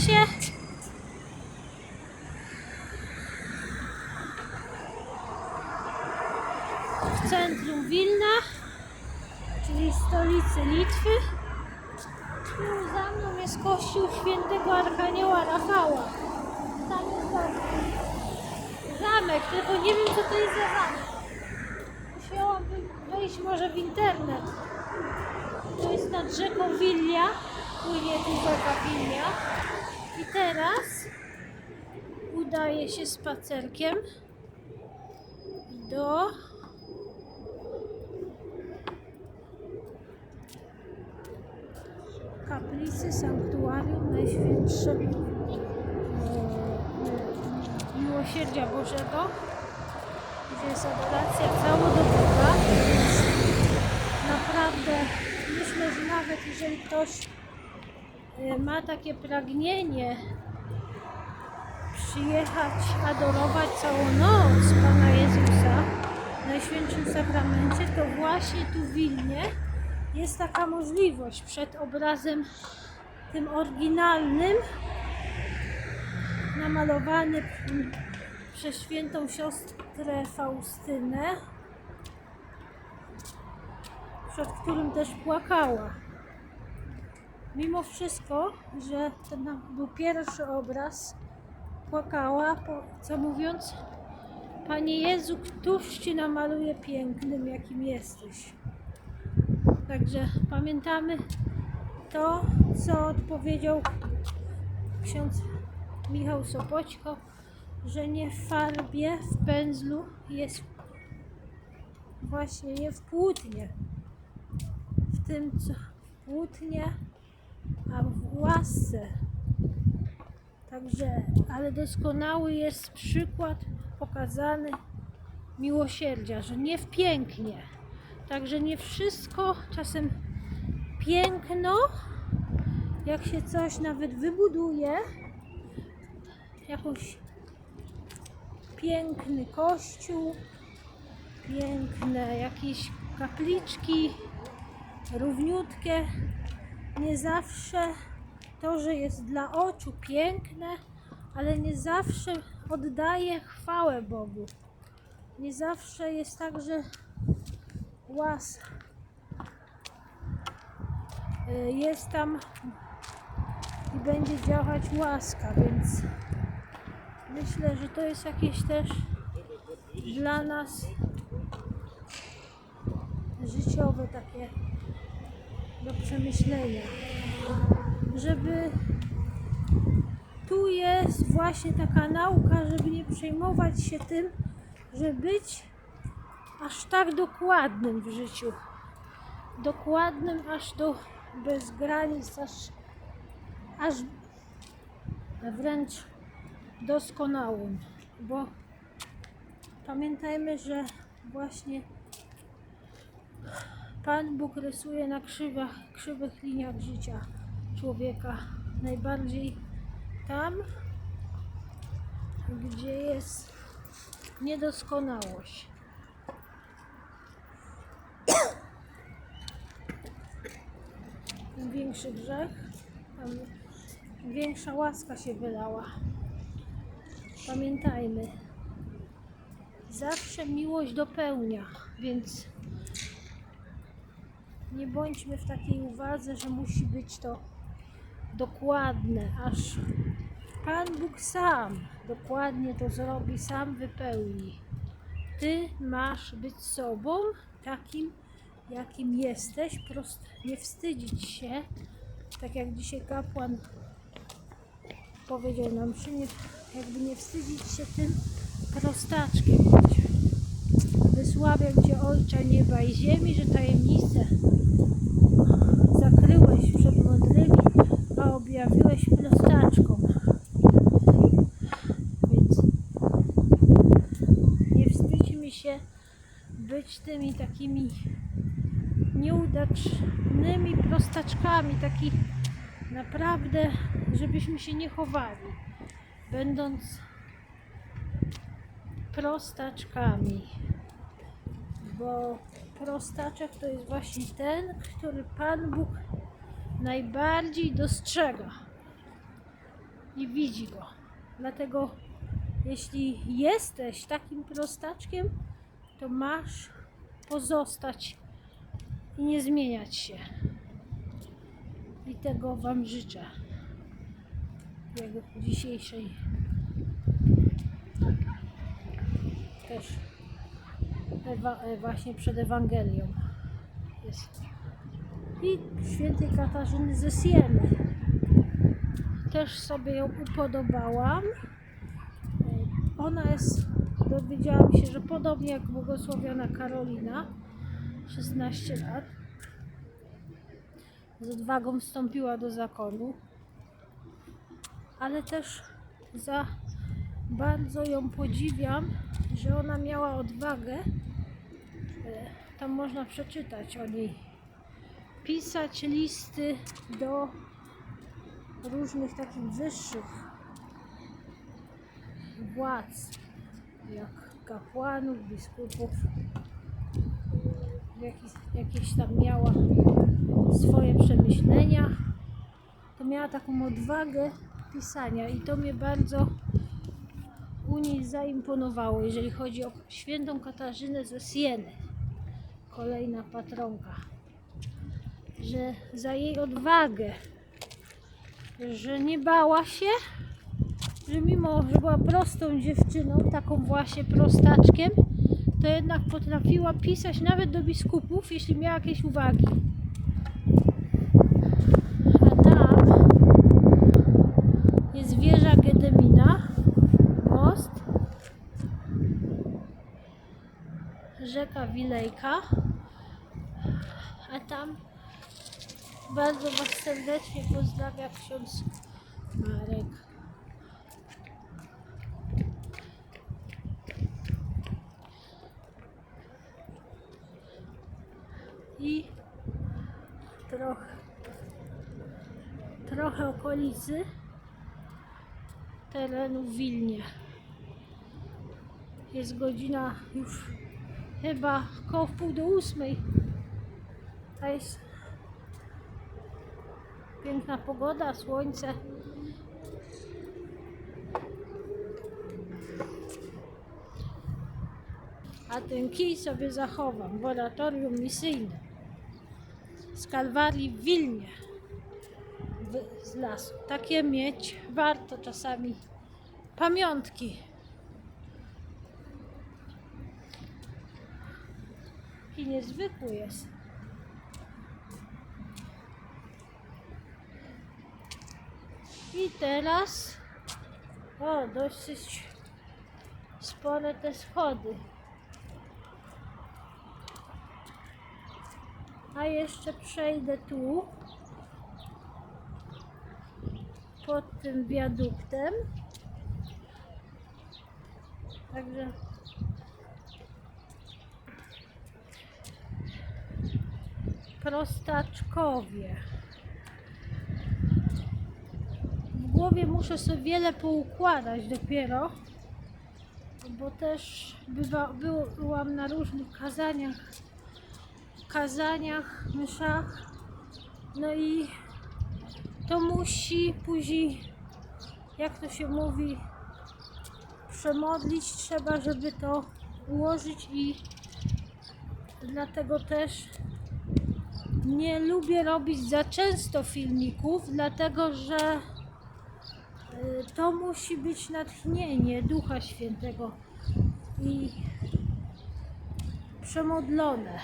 się. W centrum Wilna, czyli stolicy Litwy. Tu za mną jest kościół świętego Archanioła Rafała. Tam jest zamek. Zamek, tylko nie wiem co to jest za zamek. Musiałabym wejść może w internet. To jest nad rzeką Wilia, płynie tu rzeka Wilia. Teraz udaję się spacerkiem do kaplicy Sanktuarium Najświętszego e, Miłosierdzia Bożego, gdzie jest adoracja całodobowa, więc naprawdę myślę, że nawet jeżeli ktoś e, ma takie pragnienie przyjechać, adorować całą noc Pana Jezusa w Najświętszym Sakramencie, to właśnie tu w Wilnie jest taka możliwość przed obrazem tym oryginalnym, namalowany przez świętą siostrę Faustynę, przed którym też płakała. Mimo wszystko, że to na- był pierwszy obraz, płakała, co mówiąc, Panie Jezu, któż Ci namaluje pięknym, jakim jesteś. Także pamiętamy to, co odpowiedział ksiądz Michał Sopoćko, że nie w farbie, w pędzlu jest właśnie nie w płótnie. W tym, co w płótnie, a w łasce. Także, ale doskonały jest przykład pokazany miłosierdzia, że nie w pięknie. Także nie wszystko, czasem piękno, jak się coś nawet wybuduje, jakąś piękny kościół, piękne jakieś kapliczki, równiutkie, nie zawsze to, że jest dla oczu piękne, ale nie zawsze oddaje chwałę Bogu. Nie zawsze jest tak, że łas y, jest tam i będzie działać łaska, więc myślę, że to jest jakieś też dla nas życiowe takie do przemyślenia, żeby tu jest właśnie taka nauka, żeby nie przejmować się tym, że być aż tak dokładnym w życiu. Dokładnym aż do bez granic, aż, aż wręcz doskonałym. Bo pamiętajmy, że właśnie Pan Bóg rysuje na krzywach, krzywych liniach życia człowieka. Najbardziej tam, gdzie jest niedoskonałość. Im większy grzech, tam większa łaska się wylała. Pamiętajmy, zawsze miłość dopełnia, więc nie bądźmy w takiej uwadze, że musi być to dokładne, aż Pan Bóg sam dokładnie to zrobi, sam wypełni. Ty masz być sobą takim, jakim jesteś, prost nie wstydzić się, tak jak dzisiaj kapłan powiedział nam, że nie, jakby nie wstydzić się tym prostaczkiem. Wysławiam Cię Ojcze nieba i ziemi, że tajemnice zakryłeś przed mądrymi, a objawiłeś prostaczkom. Więc nie wstydźmy się być tymi takimi nieudacznymi prostaczkami, taki naprawdę, żebyśmy się nie chowali, będąc prostaczkami. Bo prostaczek to jest właśnie ten, który Pan Bóg najbardziej dostrzega. i widzi go. Dlatego, jeśli jesteś takim prostaczkiem, to masz pozostać i nie zmieniać się. I tego Wam życzę. Jego dzisiejszej też Ewa, e, właśnie przed Ewangelią jest. I świętej Katarzyny ze Sieny. Też sobie ją upodobałam. E, Ona jest, dowiedziałam się, że podobnie jak błogosławiona Karolina, 16 lat, z odwagą wstąpiła do zakonu, ale też za bardzo ją podziwiam, że ona miała odwagę, tam można przeczytać o niej, pisać listy do różnych takich wyższych władz, jak kapłanów, biskupów, jakieś, jakieś tam miała swoje przemyślenia, to miała taką odwagę pisania i to mnie bardzo u niej zaimponowało, jeżeli chodzi o świętą Katarzynę ze Sieny, kolejna patronka, że za jej odwagę, że nie bała się, że mimo, że była prostą dziewczyną, taką właśnie prostaczkiem, to jednak potrafiła pisać nawet do biskupów, jeśli miała jakieś uwagi. A tam jest wieża Gedemina, most, rzeka Wilejka, a tam bardzo Was serdecznie pozdrawia ksiądz Marek. I trochę, trochę okolicy terenu w Wilnie. Jest godzina już chyba koło wpół do ósmej. A jest piękna pogoda, słońce. A ten kij sobie zachowam w oratorium misyjnym z Kalwarii w Wilnie z lasu. Takie mieć warto czasami pamiątki. I niezwykły jest. I teraz o, dosyć spore te schody. A jeszcze przejdę tu pod tym wiaduktem. Także prostaczkowie. W głowie muszę sobie wiele poukładać dopiero, bo też bywa, byłam na różnych kazaniach, kazaniach, myszach. No i to musi później, jak to się mówi, przemodlić trzeba, żeby to ułożyć i dlatego też nie lubię robić za często filmików, dlatego że y, to musi być natchnienie Ducha Świętego i przemodlone.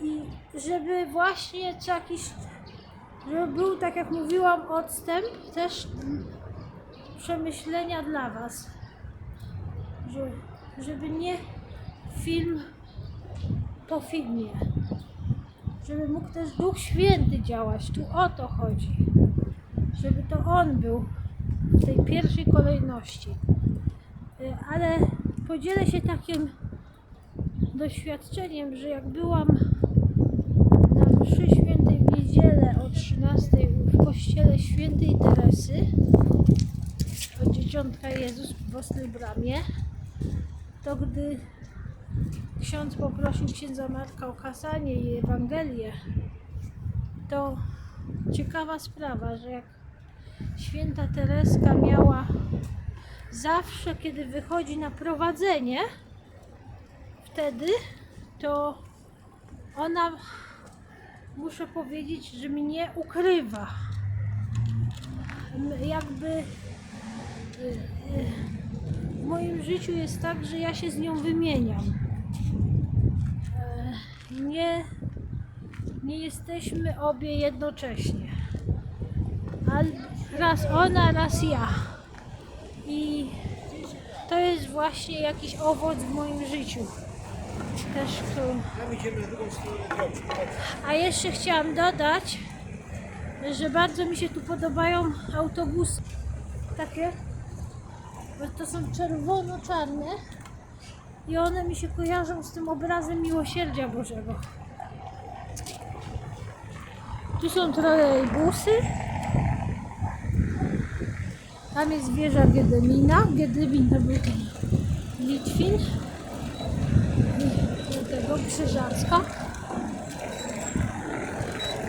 I żeby właśnie co jakiś, żeby był, tak jak mówiłam, odstęp też przemyślenia dla Was. Że, żeby nie film po filmie. Żeby mógł też Duch Święty działać. Tu o to chodzi. Żeby to On był w tej pierwszej kolejności. Y, Ale podzielę się takim doświadczeniem, że jak byłam na mszy świętej w niedzielę o 13 w kościele świętej Teresy od Dzieciątka Jezus w Ostrej Bramie, to gdy ksiądz poprosił księdza Marka o kazanie i Ewangelię, to ciekawa sprawa, że jak święta Tereska miała zawsze, kiedy wychodzi na prowadzenie, wtedy to ona, muszę powiedzieć, że mnie ukrywa. Jakby y, y, w moim życiu jest tak, że ja się z nią wymieniam. Nie, nie jesteśmy obie jednocześnie. Al, raz ona, raz ja. I to jest właśnie jakiś owoc w moim życiu. Też. Chodź. A jeszcze chciałam dodać, że bardzo mi się tu podobają autobusy. Takie, bo to są czerwono-czarne i one mi się kojarzą z tym obrazem miłosierdzia Bożego. Tu są trolejbusy. Tam jest wieża Wiedemina. Wiedemin to był ten Litwin. Do tego Krzyżacka.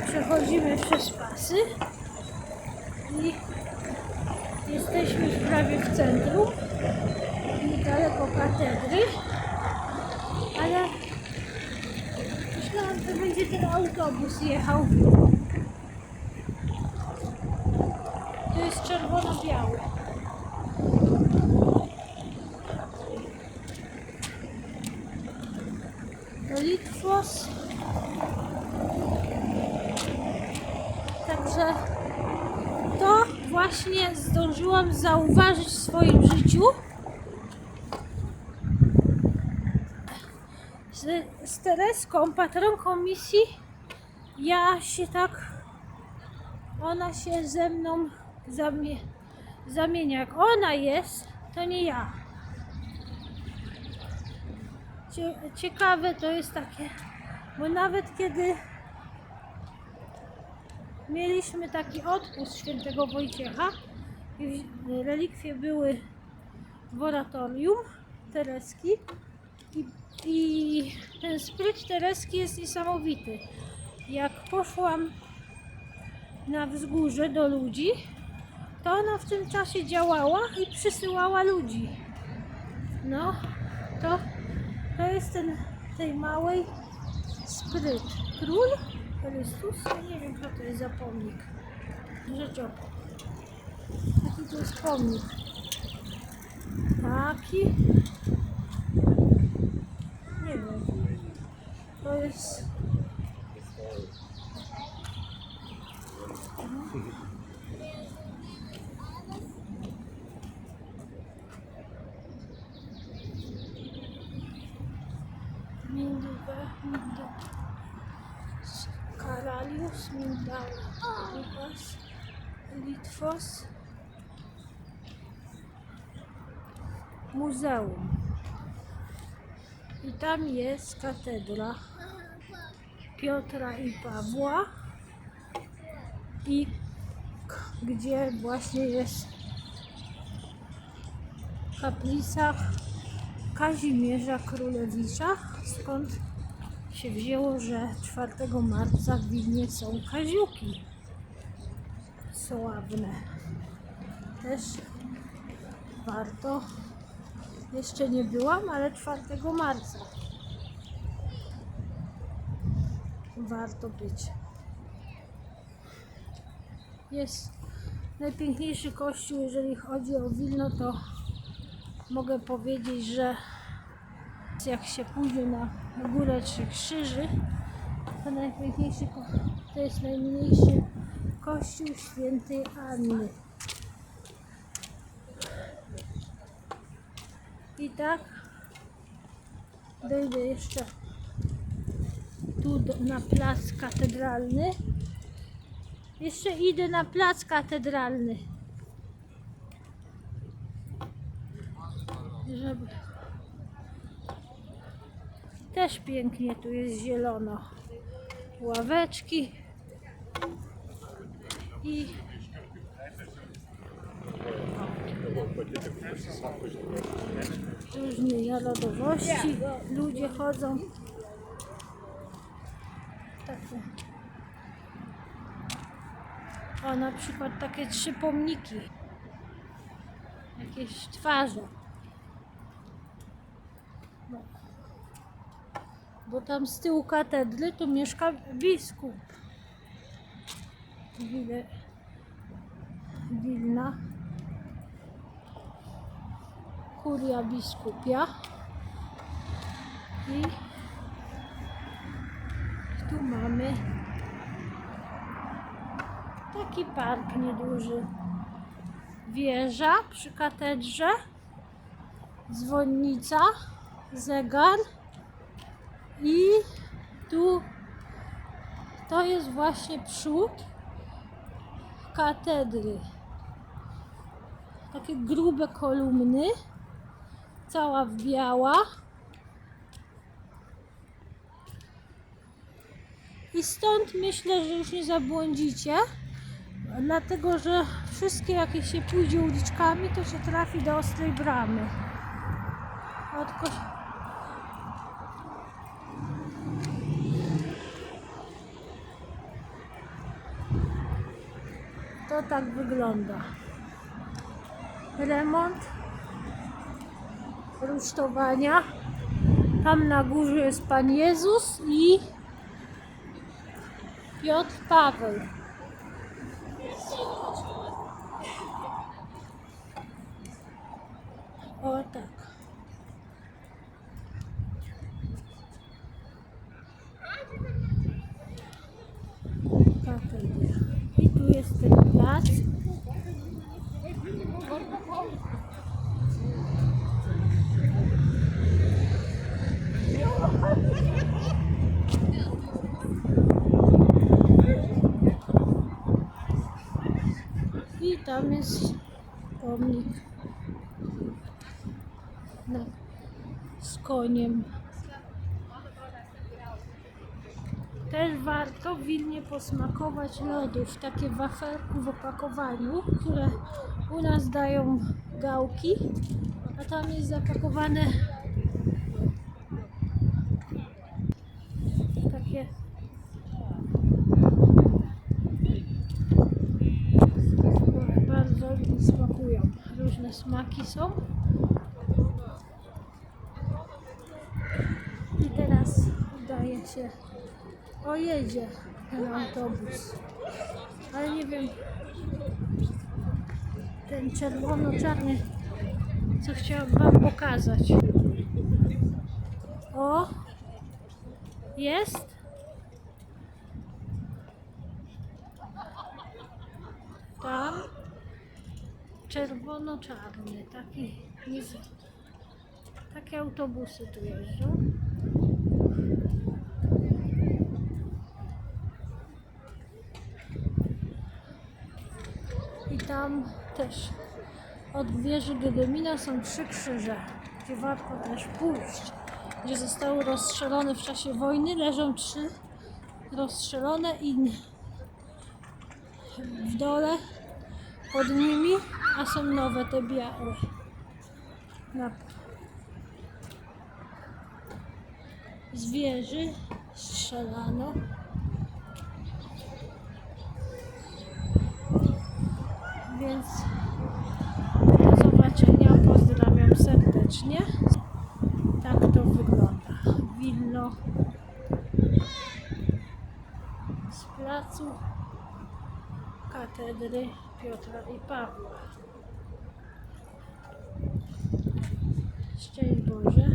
Przechodzimy przez pasy i jesteśmy już prawie w centrum, niedaleko katedry, ale myślałam, że będzie ten autobus jechał. To jest czerwono-biały. To Litwos. Także to właśnie zdążyłam zauważyć w swoim życiu. Z, Tereską, patronką misji, ja się tak, ona się ze mną zamie, zamienia. Jak ona jest, to nie ja. Cie, ciekawe to jest takie, bo nawet kiedy mieliśmy taki odpust świętego Wojciecha relikwie były w oratorium Tereski i, ten spryt Tereski jest niesamowity. Jak poszłam na wzgórze do ludzi, to ona w tym czasie działała i przysyłała ludzi. No, to, to jest ten tej małej spryt. Król Chrystus? Nie wiem, co to jest za pomnik. Rzeczopis. Jaki to jest pomnik? Taki? flowers. Caralhos, Mindau, Rubas, Litfos, Museu. I tam jest katedra Piotra i Pawła i gdzie właśnie jest kaplica Kazimierza Królewicza, skąd się wzięło, że 4 marca w Wilnie są kaziuki sławne. Też warto, jeszcze nie byłam, ale 4 marca warto być. Jest najpiękniejszy kościół, jeżeli chodzi o Wilno, to mogę powiedzieć, że jak się pójdzie na górę Trzech Krzyży, to najpiękniejszy to jest najmniejszy kościół świętej Anny. I tak dojdę jeszcze tu do, na plac katedralny. Jeszcze idę na plac katedralny. Żeby też pięknie tu jest zielono. Ławeczki i różnej narodowości. Ludzie chodzą. Takie. O, na przykład takie trzy pomniki. Jakieś twarze. No. Bo tam z tyłu katedry to mieszka biskup. Wilna. Kuria biskupia. I tu mamy taki park nieduży. Wieża przy katedrze, dzwonnica, zegar i tu to jest właśnie przód katedry. Takie grube kolumny, cała w biała. I stąd myślę, że już nie zabłądzicie, dlatego że wszystkie jakie się pójdzie uliczkami, to się trafi do ostrej bramy. Od ko- To tak wygląda. Remont rusztowania. Tam na górze jest Pan Jezus i Piotr Paweł. O tak. I tu jest ten plac. I tam jest pomnik z koniem. Też warto w Wilnie posmakować lodów, takie w wafelku w opakowaniu, które u nas dają gałki, a tam jest zapakowane takie bardzo mi smakują. Są. I teraz udaje się, o jedzie ten autobus, ale nie wiem, ten czerwono-czarny, co chciałam Wam pokazać. O, jest. Tam czerwono-czarny, taki jest, takie autobusy tu jeżdżą. I tam też od wieży Gedemina są trzy krzyże, gdzie warto też pójść, gdzie zostały rozstrzelone w czasie wojny, leżą trzy rozstrzelone i w dole pod nimi, a są nowe te białe. Na, z wieży strzelano. Więc do zobaczenia, pozdrawiam serdecznie. Tak to wygląda. Wilno z placu katedry Piotra i Pawła. Szczęść Boże.